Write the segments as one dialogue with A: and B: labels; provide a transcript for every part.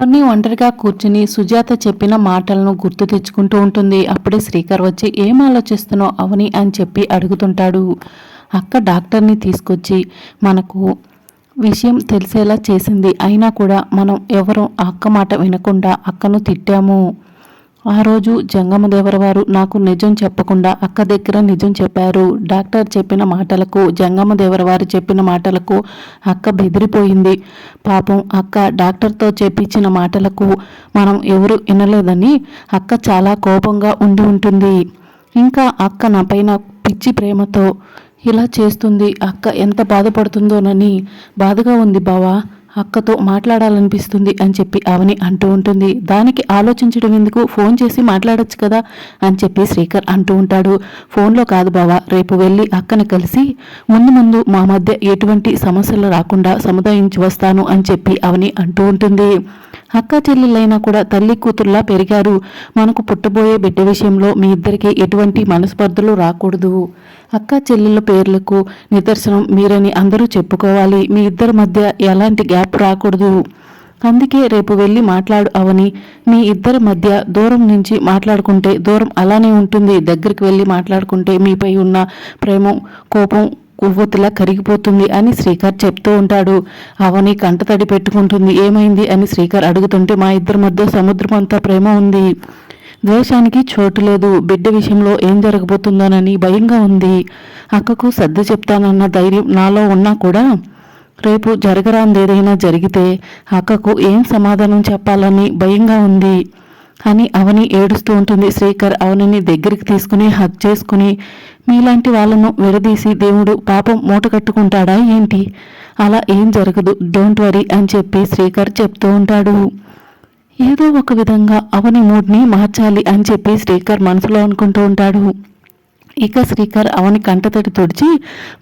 A: కొన్ని ఒంటరిగా కూర్చుని సుజాత చెప్పిన మాటలను గుర్తు తెచ్చుకుంటూ ఉంటుంది. అప్పుడే శ్రీకర్ వచ్చి ఏం ఆలోచిస్తున్నావు అవని? అని చెప్పి అడుగుతుంటాడు. అక్క డాక్టర్ని తీసుకొచ్చి మనకు విషయం తెలిసేలా చేసింది. అయినా కూడా మనం ఎవరు అక్క మాట వినకుండా అక్కను తిట్టాము. ఆ రోజు జంగమదేవర వారు నాకు నిజం చెప్పకుండా అక్క దగ్గర నిజం చెప్పారు. డాక్టర్ చెప్పిన మాటలకు జంగమదేవర వారు చెప్పిన మాటలకు అక్క బెదిరిపోయింది. పాపం అక్క డాక్టర్తో చెప్పించిన మాటలకు మనం ఎవరు వినలేదని అక్క చాలా కోపంగా ఉండి ఉంటుంది. ఇంకా అక్క నా పైన పిచ్చి ప్రేమతో ఇలా చేస్తుంది అక్క ఎంత బాధపడుతుందోనని బాధగా ఉంది బావా అక్కతో మాట్లాడాలనిపిస్తుంది అని చెప్పి అవని అంటూ ఉంటుంది. దానికి ఆలోచించడం ఎందుకు? ఫోన్ చేసి మాట్లాడొచ్చు కదా అని చెప్పి శ్రీకర్ అంటూ ఉంటాడు. ఫోన్లో కాదు బావా రేపు వెళ్ళి అక్కని కలిసి ముందు ముందు మా మధ్య ఎటువంటి సమస్యలు రాకుండా సముదాయించి వస్తాను అని చెప్పి అవని అంటూ ఉంటుంది. అక్క చెల్లెళ్ళైనా కూడా తల్లి కూతుర్లా పెరిగారు. మనకు పుట్టబోయే బిడ్డ విషయంలో మీ ఇద్దరికి ఎటువంటి మనస్పర్ధలు రాకూడదు. అక్క చెల్లెళ్ళ పేర్లకు నిదర్శనం మీరని అందరూ చెప్పుకోవాలి. మీ ఇద్దరి మధ్య ఎలాంటి గ్యాప్ రాకూడదు. అందుకే రేపు వెళ్ళి మాట్లాడు అవని. మీ ఇద్దరి మధ్య దూరం నుంచి మాట్లాడుకుంటే దూరం అలానే ఉంటుంది. దగ్గరికి వెళ్ళి మాట్లాడుకుంటే మీపై ఉన్న ప్రేమ కోపం కొవ్వొత్తిలా కరిగిపోతుంది అని శ్రీకర్ చెప్తూ ఉంటాడు. అవని కంటతడి పెట్టుకుంటుంది. ఏమైంది అని శ్రీకర్ అడుగుతుంటే మా ఇద్దరి మధ్య సముద్రం అంతా ప్రేమ ఉంది. ద్వేషానికి చోటు లేదు. బిడ్డ విషయంలో ఏం జరగబోతుందోనని భయంగా ఉంది. అక్కకు సర్ది చెప్తానన్న ధైర్యం నాలో ఉన్నా కూడా రేపు జరగరాందేదైనా జరిగితే అక్కకు ఏం సమాధానం చెప్పాలని భయంగా ఉంది. అని అవని ఏడుస్తూ ఉంటుంది. శ్రీకర్ అవనిని దగ్గరికి తీసుకుని హక్ చేసుకుని మీలాంటి వాళ్ళను విడదీసి దేవుడు పాపం మూట కట్టుకుంటాడా ఏంటి? అలా ఏం జరగదు. డోంట్ వరీ అని చెప్పి శ్రీకర్ చెప్తూ ఉంటాడు. ఏదో ఒక విధంగా అవని మూడ్ని మార్చాలి అని చెప్పి శ్రీకర్ మనసులో అనుకుంటూ ఉంటాడు. ఇక శ్రీకర్ అవని కంటతడి తుడిచి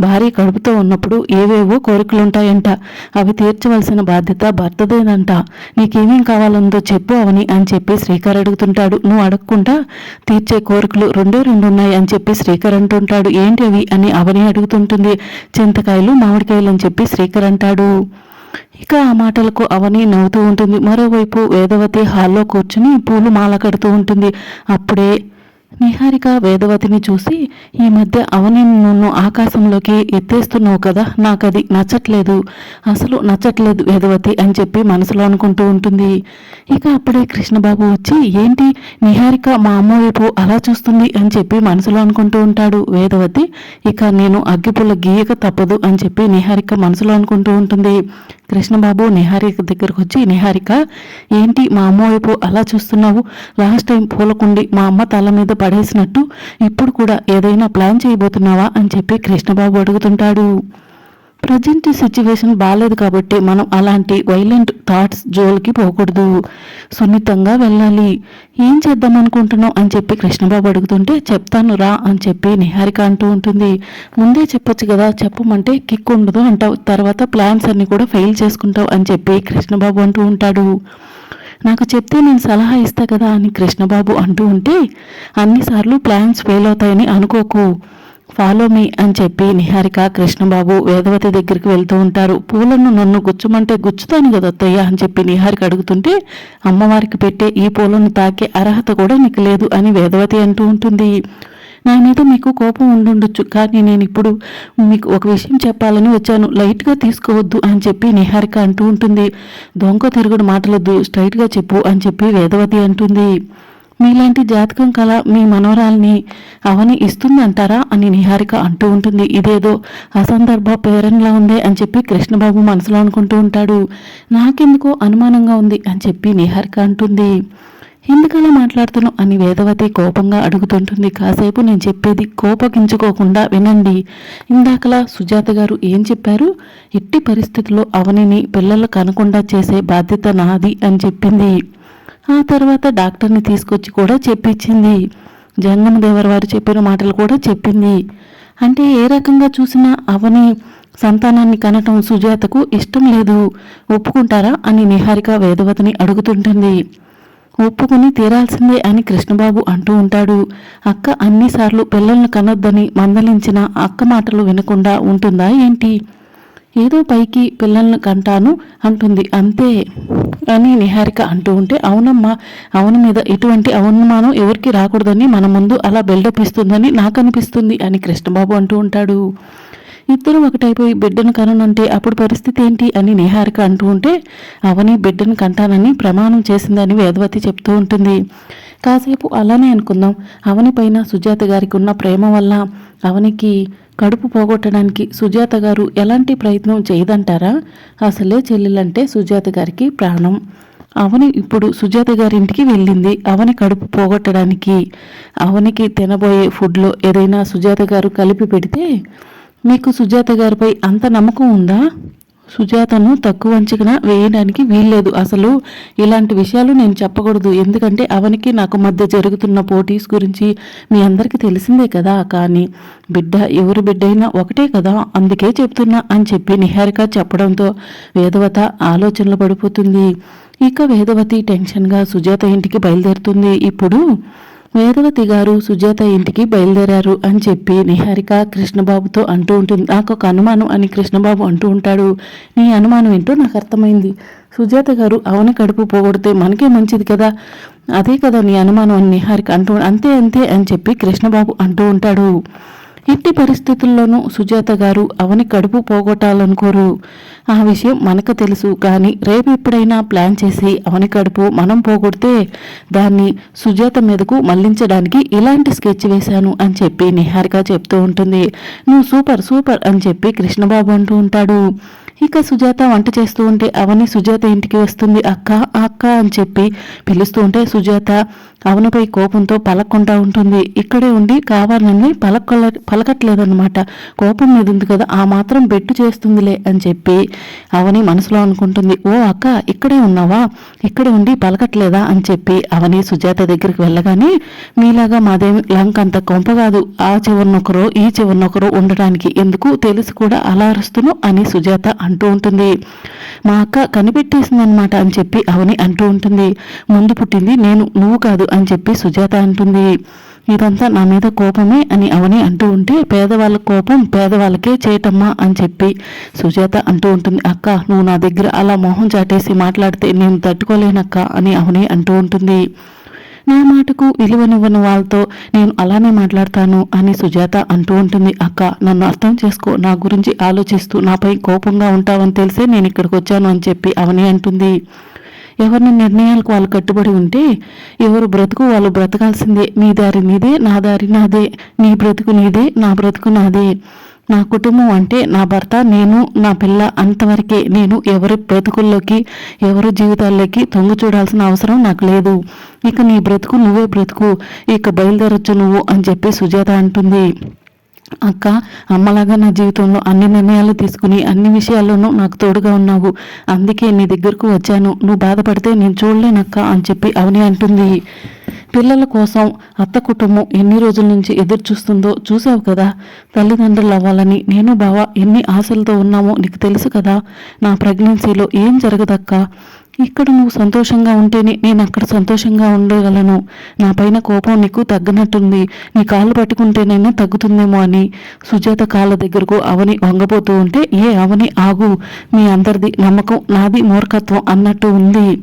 A: భార్య కడుపుతో ఉన్నప్పుడు ఏవేవో కోరికలుంటాయంట. అవి తీర్చవలసిన బాధ్యత భర్తదేనంట. నీకేమేం కావాలందో చెప్పు అవని అని చెప్పి శ్రీకర్ అడుగుతుంటాడు. నువ్వు అడగకుండా తీర్చే కోరికలు రెండే రెండు ఉన్నాయి అని చెప్పి శ్రీకర్ అంటుంటాడు. ఏంటి అవి అని అవని అడుగుతుంటుంది. చింతకాయలు మామిడికాయలు అని చెప్పి శ్రీకర్ అంటాడు. ఇక ఆ మాటలకు అవని నవ్వుతూ ఉంటుంది. మరోవైపు వేదవతి హాల్లో కూర్చుని పూలు మాల కడుతూ ఉంటుంది. అప్పుడే నిహారిక వేదవతిని చూసి ఈ మధ్య అవని నన్ను ఆకాశంలోకి ఎత్తేస్తున్నావు కదా నాకు అది నచ్చట్లేదు. అసలు నచ్చట్లేదు వేదవతి అని చెప్పి మనసులో అనుకుంటూ ఉంటుంది. ఇక అప్పుడే కృష్ణబాబు వచ్చి ఏంటి నిహారిక మా అమ్మ వైపు అలా చూస్తుంది అని చెప్పి మనసులో అనుకుంటూ ఉంటాడు వేదవతి. ఇక నేను అగ్గిపుల్ల గీయక తప్పదు అని చెప్పి నిహారిక మనసులో అనుకుంటూ ఉంటుంది. కృష్ణబాబు నిహారిక దగ్గరకు వచ్చి నిహారిక ఏంటి మా అమ్మ వైపు అలా చూస్తున్నావు? లాస్ట్ టైం పూలకుండి మా అమ్మ తల మీద పడేసినట్టు ఇప్పుడు కూడా ఏదైనా ప్లాన్ చేయబోతున్నావా? అని చెప్పి కృష్ణబాబు అడుగుతుంటాడు. ప్రజెంట్ సిచ్యువేషన్ బాగాలేదు కాబట్టి మనం అలాంటి వైలెంట్ థాట్స్ జోలికి పోకూడదు. సున్నితంగా వెళ్ళాలి. ఏం చేద్దాం అనుకుంటున్నావు అని చెప్పి కృష్ణబాబు అడుగుతుంటే చెప్తాను రా అని చెప్పి నిహారిక అంటూ ఉంటుంది. ముందే చెప్పొచ్చు కదా చెప్పమంటే కిక్ ఉండదు అంటావు. తర్వాత ప్లాన్స్ అన్నీ కూడా ఫెయిల్ చేసుకుంటావు అని చెప్పి కృష్ణబాబు అంటూ ఉంటాడు. నాకు చెప్తే నేను సలహా ఇస్తా కదా అని కృష్ణబాబు అంటూ ఉంటే అన్నిసార్లు ప్లాన్స్ ఫెయిల్ అవుతాయని అనుకోకు. ఫాలో మీ అని చెప్పి నిహారిక కృష్ణబాబు వేదవతి దగ్గరికి వెళ్తూ ఉంటారు. పూలను నన్ను గుచ్చమంటే గుచ్చుతాను కదా అత్తయ్య అని చెప్పి నిహారిక అడుగుతుంటే అమ్మవారికి పెట్టే ఈ పూలను తాకే అర్హత కూడా నీకు లేదు అని వేదవతి అంటూ ఉంటుంది. నా మీద మీకు కోపం ఉండుండొచ్చు కానీ నేను ఇప్పుడు మీకు ఒక విషయం చెప్పాలని వచ్చాను. లైట్గా తీసుకోవద్దు అని చెప్పి నిహారిక అంటూ ఉంటుంది. దొంగ తిరుగుడు మాటలొద్దు స్ట్రైట్గా చెప్పు అని చెప్పి వేదవతి అంటుంది. మీలాంటి జాతకం కల మీ మనవరాల్ని అవని ఇస్తుందంటారా అని నిహారిక అంటూ ఉంటుంది. ఇదేదో అసందర్భ పేరంలా ఉందే అని చెప్పి కృష్ణబాబు మనసులో అనుకుంటూ ఉంటాడు. నాకెందుకో అనుమానంగా ఉంది అని చెప్పి నిహారిక అంటుంది. ఎందుకలా మాట్లాడుతున్నావు అని వేదవతి కోపంగా అడుగుతుంటుంది. కాసేపు నేను చెప్పేది కోపగించుకోకుండా వినండి. ఇందాకలా సుజాత గారు ఏం చెప్పారు? ఎట్టి పరిస్థితుల్లో అవనిని పిల్లలు కనకుండా చేసే బాధ్యత నాది అని చెప్పింది. ఆ తర్వాత డాక్టర్ని తీసుకొచ్చి కూడా చెప్పించింది. జంగమదేవర్ వారు చెప్పిన మాటలు కూడా చెప్పింది. అంటే ఏ రకంగా చూసినా అవని సంతానాన్ని కనటం సుజాతకు ఇష్టం లేదు. ఒప్పుకుంటారా అని నిహారిక వేదవతిని అడుగుతుంటుంది. ఒప్పుకుని తీరాల్సిందే అని కృష్ణబాబు అంటూ ఉంటాడు. అక్క అన్నిసార్లు పిల్లల్ని కనొద్దని మందలించిన అక్క మాటలు వినకుండా ఉంటుందా ఏంటి? ఏదో పైకి పిల్లల్ని కంటాను అంటుంది. అంతే అని నిహారిక అంటూ ఉంటే అవునమ్మా అవును మీద ఇటువంటి అవమానం ఎవరికి రాకూడదని మన ముందు అలా బిల్డప్ ఇస్తుందని నాకు అనిపిస్తుంది అని కృష్ణబాబు అంటూ ఉంటాడు. ఇద్దరు ఒకటైపోయి బిడ్డను కనునంటే అప్పుడు పరిస్థితి ఏంటి అని నిహారిక అంటూ ఉంటే అవని బిడ్డను కంటానని ప్రమాణం చేసిందని వేదవతి చెప్తూ ఉంటుంది. కాసేపు అలానే అనుకుందాం. అవని పైన సుజాత గారికి ఉన్న ప్రేమ వల్ల అవనికి కడుపు పోగొట్టడానికి సుజాత గారు ఎలాంటి ప్రయత్నం చేయదంటారా? అసలే చెల్లెలంటే సుజాత గారికి ప్రాణం. అవని ఇప్పుడు సుజాత గారింటికి వెళ్ళింది. అవని కడుపు పోగొట్టడానికి. అవనికి తినబోయే ఫుడ్లో ఏదైనా సుజాత గారు కలిపి పెడితే మీకు సుజాత గారిపై అంత నమ్మకం ఉందా? సుజాతను తక్కువ అంచనా వేయడానికి వీల్లేదు. అసలు ఇలాంటి విషయాలు నేను చెప్పకూడదు. ఎందుకంటే అవనికి నాకు మధ్య జరుగుతున్న పోటీస్ గురించి మీ అందరికీ తెలిసిందే కదా. కానీ బిడ్డ ఎవరి బిడ్డైనా ఒకటే కదా అందుకే చెప్తున్నా అని చెప్పి నిహారిక చెప్పడంతో వేదవత ఆలోచనలు పడిపోతుంది. ఇక వేదవతి టెన్షన్గా సుజాత ఇంటికి బయలుదేరుతుంది. ఇప్పుడు వేదవతి గారు సుజాత ఇంటికి బయలుదేరారు అని చెప్పి నిహారిక కృష్ణబాబుతో అంటూ ఉంటుంది. నాకు ఒక అనుమానం అని కృష్ణబాబు అంటూ ఉంటాడు. నీ అనుమానం ఏంటో నాకు అర్థమైంది. సుజాత గారు అవని కడుపు పోగొడితే మనకే మంచిది కదా. అదే కదా నీ అనుమానం అని నిహారిక అంటూ అంతే అంతే అని చెప్పి కృష్ణబాబు అంటూ ఉంటాడు. ఎట్టి పరిస్థితుల్లోనూ సుజాత గారు అవని కడుపు పోగొట్టాలనుకోరు. ఆ విషయం మనకు తెలుసు. కానీ రేపు ఎప్పుడైనా ప్లాన్ చేసి అవని కడుపు మనం పోగొడితే దాన్ని సుజాత మీదకు మళ్ళించడానికి ఇలాంటి స్కెచ్ వేశాను అని చెప్పి నిహారిక చెప్తూ ఉంటుంది. నువ్వు సూపర్ సూపర్ అని చెప్పి కృష్ణబాబు అంటూ ఉంటాడు. ఇక సుజాత వంట చేస్తూ ఉంటే అవని సుజాత ఇంటికి వస్తుంది. అక్క అక్క అని చెప్పి పిలుస్తూ ఉంటే సుజాత అవనిపై కోపంతో పలక్కుంటా ఉంటుంది. ఇక్కడే ఉండి కావాలని పలకొల్ల పలకట్లేదన్నమాట. కోపం మీద ఉంది కదా ఆ మాత్రం బెట్టు చేస్తుందిలే అని చెప్పి అవని మనసులో అనుకుంటుంది. ఓ అక్క ఇక్కడే ఉన్నావా? ఇక్కడే ఉండి పలకట్లేదా అని చెప్పి అవని సుజాత దగ్గరికి వెళ్ళగానే మీలాగా మాదేమి లంక అంత కొంప కాదు. ఆ చివరినొకరు ఈ చివరినొకరు ఉండడానికి ఎందుకు తెలిసి కూడా అలా అరుస్తును అని సుజాత అంటూ ఉంటుంది. మా అక్క కనిపెట్టేసిందనమాట అని చెప్పి అవని అంటూ ఉంటుంది. ముందు పుట్టింది నేను నువ్వు కాదు అని చెప్పి సుజాత అంటుంది. ఇదంతా నా మీద కోపమే అని అవని అంటూ ఉంటే పేదవాళ్ళ కోపం పేదవాళ్ళకే చేయటమ్మా అని చెప్పి సుజాత అంటూ ఉంటుంది. అక్క నువ్వు నా దగ్గర అలా మొహం చాటేసి మాట్లాడితే నేను తట్టుకోలేనక్క అని అవని అంటూ ఉంటుంది. నా మాటకు విలువనివ్వని వాళ్ళతో నేను అలానే మాట్లాడతాను అని సుజాత అంటూ ఉంటుంది. అక్క నన్ను అర్థం చేసుకో. నా గురించి ఆలోచిస్తూ నాపై కోపంగా ఉంటావని తెలిసే నేను ఇక్కడికి వచ్చాను అని చెప్పి అవని అంటుంది. ఎవరిని నిర్ణయాలకు వాళ్ళు కట్టుబడి ఉంటే ఎవరు బ్రతుకు వాళ్ళు బ్రతకాల్సిందే. నీ దారి నీదే నా దారి నాదే. నీ బ్రతుకు నీదే నా బ్రతుకు నాదే. నా కుటుంబం అంటే నా భర్త నేను నా పిల్ల అంతవరకే నేను ఎవరి బ్రతుకుల్లోకి ఎవరి జీవితాల్లోకి తొంగి చూడాల్సిన అవసరం నాకు లేదు. ఇక నీ బ్రతుకు నువ్వే బ్రతుకు ఇక బయలుదేరొచ్చు నువ్వు అని చెప్పి సుజాత అంటుంది. అక్క అమ్మలాగా నా జీవితంలో అన్ని నిర్ణయాలు తీసుకుని అన్ని విషయాల్లోనూ నాకు తోడుగా ఉన్నావు. అందుకే నీ దగ్గరకు వచ్చాను. నువ్వు బాధపడితే నేను చూడలేనక్క అని చెప్పి అవని అంటుంది. పిల్లల కోసం అత్త కుటుంబం ఎన్ని రోజుల నుంచి ఎదురు చూస్తుందో చూసావు కదా. తల్లిదండ్రులు అవ్వాలని నేను బావ ఎన్ని ఆశలతో ఉన్నామో నీకు తెలుసు కదా. నా ప్రెగ్నెన్సీలో ఏం జరగదక్క? ఇక్కడ నువ్వు సంతోషంగా ఉంటేనే నేను అక్కడ సంతోషంగా ఉండగలను. నా పైన కోపం నీకు తగ్గనట్టుంది. నీ కాళ్ళు పట్టుకుంటేనైనా తగ్గుతుందేమో అని. సుజాత కాళ్ళ దగ్గరకు అవని వంగపోతూ ఉంటే ఏ అవని ఆగు. మీ అందరిది నమ్మకం నాది మూర్ఖత్వం అన్నట్టు ఉంది.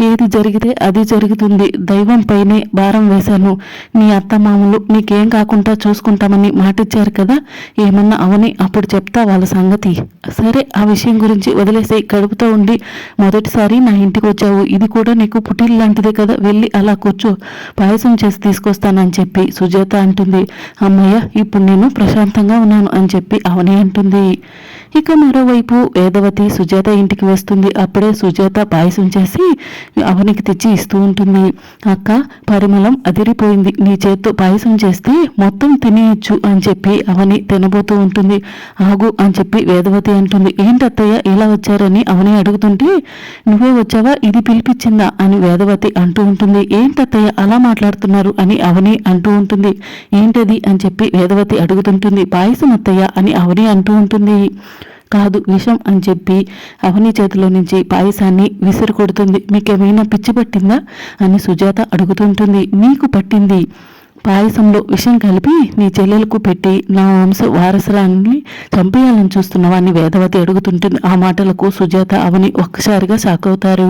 A: ఏది జరిగితే అది జరుగుతుంది. దైవం పైనే భారం వేశాను. నీ అత్తమామలు నీకేం కాకుండా చూసుకుంటామని మాటిచ్చారు కదా? ఏమన్నా అవని అప్పుడు చెప్తా వాళ్ళ సంగతి. సరే ఆ విషయం గురించి వదిలేసి కడుపుతో ఉండి మొదటిసారి నా ఇంటికి వచ్చావు. ఇది కూడా నీకు పుట్టిల్ లాంటిదే కదా? వెళ్ళి అలా కూర్చో. పాయసం చేసి తీసుకొస్తానని చెప్పి సుజాత అంటుంది. అమ్మయ్య ఇప్పుడు నేను ప్రశాంతంగా ఉన్నాను అని చెప్పి అవని అంటుంది. ఇక మరోవైపు వేదవతి సుజాత ఇంటికి వస్తుంది. అప్పుడే సుజాత పాయసం చేసి అవనికి తెచ్చి ఇస్తూ ఉంటుంది. అక్క పరిమళం అదిరిపోయింది. నీ చేత్తో పాయసం చేస్తే మొత్తం తినేయచ్చు అని చెప్పి అవని తినబోతూ ఉంటుంది. ఆగు అని చెప్పి వేదవతి అంటుంది. ఏంటత్తయ్య ఇలా వచ్చారని? అవని అడుగుతుంటే నువ్వే వచ్చావా? ఇది పిలిపించిందా? అని వేదవతి అంటూ ఉంటుంది. ఏంటత్తయ్య అలా మాట్లాడుతున్నారు? అని అవని అంటూ ఉంటుంది. ఏంటది? అని చెప్పి వేదవతి అడుగుతుంటుంది. పాయసం అత్తయ్య అని అవని అంటూ ఉంటుంది. కాదు విషం అని చెప్పి అవని చేతిలో నుంచి పాయసాన్ని విసిరి కొడుతుంది మీకేమైనా పిచ్చి పట్టిందా? అని సుజాత అడుగుతుంటుంది. మీకు పట్టింది పాయసంలో విషం కలిపి నీ చెల్లెలకు పెట్టి నా వంశ వారసురాన్ని చంపేయాలని చూస్తున్నవాన్ని వేదవతి అడుగుతుంటుంది. ఆ మాటలకు సుజాత అవని ఒక్కసారిగా షాక్ అవుతారు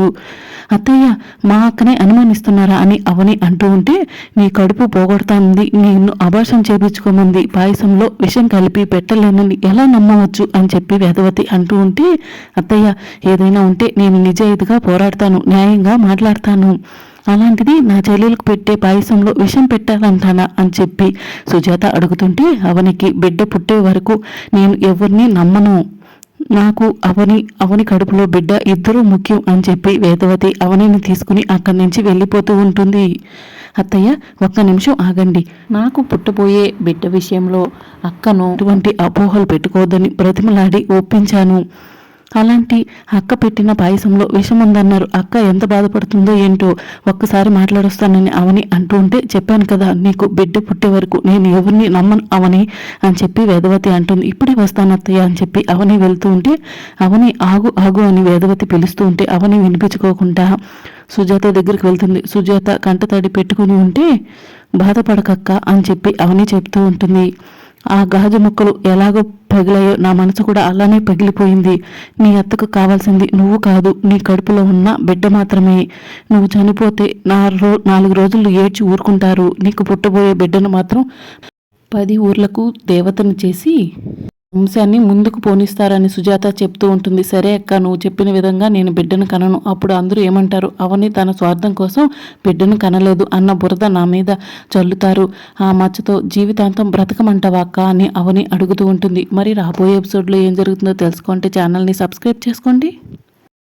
A: అత్తయ్య మా అక్కనే అనుమానిస్తున్నారా అని అవని అంటూ ఉంటే నీ కడుపు పోగొడతాంది. నిన్ను అభాషం చేపించుకోమంది. పాయసంలో విషం కలిపి పెట్టలేనని ఎలా నమ్మవచ్చు అని చెప్పి వేదవతి అంటూ ఉంటే అత్తయ్య ఏదైనా ఉంటే నేను నిజాయితీగా పోరాడతాను న్యాయంగా మాట్లాడతాను. అలాంటిది నా చెల్లెలకు పెట్టే పాయసంలో విషం పెట్టాలంటానా అని చెప్పి సుజాత అడుగుతుంటే అవనికి బిడ్డ పుట్టే వరకు నేను ఎవరిని నమ్మను. నాకు అవని అవని కడుపులో బిడ్డ ఇద్దరూ ముఖ్యం అని చెప్పి వేదవతి అవనిని తీసుకుని అక్కడి నుంచి వెళ్ళిపోతూ ఉంటుంది. అత్తయ్య ఒక్క నిమిషం ఆగండి. నాకు పుట్టబోయే బిడ్డ విషయంలో అక్కను ఎటువంటి అపోహలు పెట్టుకోవద్దని బ్రతిమలాడి ఒప్పించాను. అలాంటి అక్క పెట్టిన పాయసంలో విషం ఉందన్నారు అక్క ఎంత బాధపడుతుందో ఏంటో ఒక్కసారి మాట్లాడొస్తానని అవని అంటూ ఉంటే చెప్పాను కదా నీకు బిడ్డ పుట్టే వరకు నేను ఎవరిని నమ్మను అవని అని చెప్పి వేదవతి అంటుంది. ఇప్పుడే వస్తాను అత్తయ్య అని చెప్పి అవని వెళ్తూ ఉంటే అవని ఆగు ఆగు అని వేదవతి పిలుస్తూ ఉంటే అవని వినిపించుకోకుండా సుజాత దగ్గరికి వెళ్తుంది. సుజాత కంట తడి పెట్టుకుని ఉంటే బాధపడకక్క అని చెప్పి అవని చెప్తూ ఉంటుంది. ఆ గాజు ముక్కలు ఎలాగో పగిలాయో నా మనసు కూడా అలానే పగిలిపోయింది. నీ అత్తకు కావాల్సింది నువ్వు కాదు నీ కడుపులో ఉన్న బిడ్డ మాత్రమే. నువ్వు చనిపోతే నా రో నాలుగు రోజులు ఏడ్చి ఊరుకుంటారు. నీకు పుట్టబోయే బిడ్డను మాత్రం పది ఊర్లకు దేవతను చేసి వంశాన్ని ముందుకు పోనిస్తారని సుజాత చెప్తూ ఉంటుంది. సరే అక్క నువ్వు చెప్పిన విధంగా నేను బిడ్డను కనను. అప్పుడు అందరూ ఏమంటారు? అవని తన స్వార్థం కోసం బిడ్డను కనలేదు అన్న బురద నా మీద చల్లుతారు. ఆ మచ్చతో జీవితాంతం బ్రతకమంటావా అక్క అని అవని అడుగుతూ ఉంటుంది. మరి రాబోయే ఎపిసోడ్లో ఏం జరుగుతుందో తెలుసుకుంటే ఛానల్ని సబ్స్క్రైబ్ చేసుకోండి.